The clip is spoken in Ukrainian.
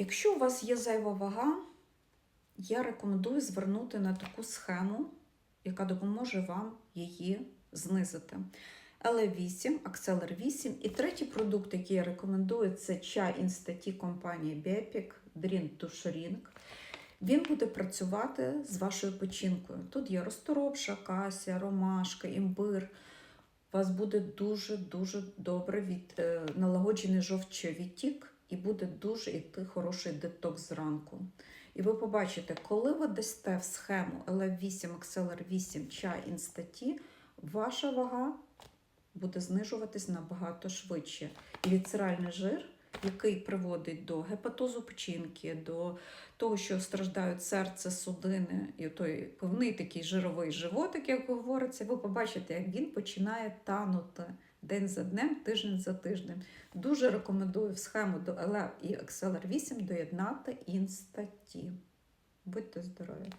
Якщо у вас є зайва вага, я рекомендую звернути на таку схему, яка допоможе вам її знизити. LA8, Акселер 8. І третій продукт, який я рекомендую, це чай інстаті компанії Bepic Dream to Shrink. Він буде працювати з вашою печінкою. Тут є розторопша, кася, ромашка, імбир. У вас буде дуже-дуже добре від, е, налагоджений жовчовідтік і буде дуже йти хороший детокс зранку. І ви побачите, коли ви дасте в схему LF8, Acceler 8, чай інстаті, ваша вага буде знижуватись набагато швидше. І віцеральний жир, який приводить до гепатозу печінки, до того, що страждають серце, судини, і той повний такий жировий животик, як говориться, ви побачите, як він починає танути день за днем, тиждень за тижнем. Дуже рекомендую в схему до LF і XLR8 доєднати інстаті. Будьте здорові!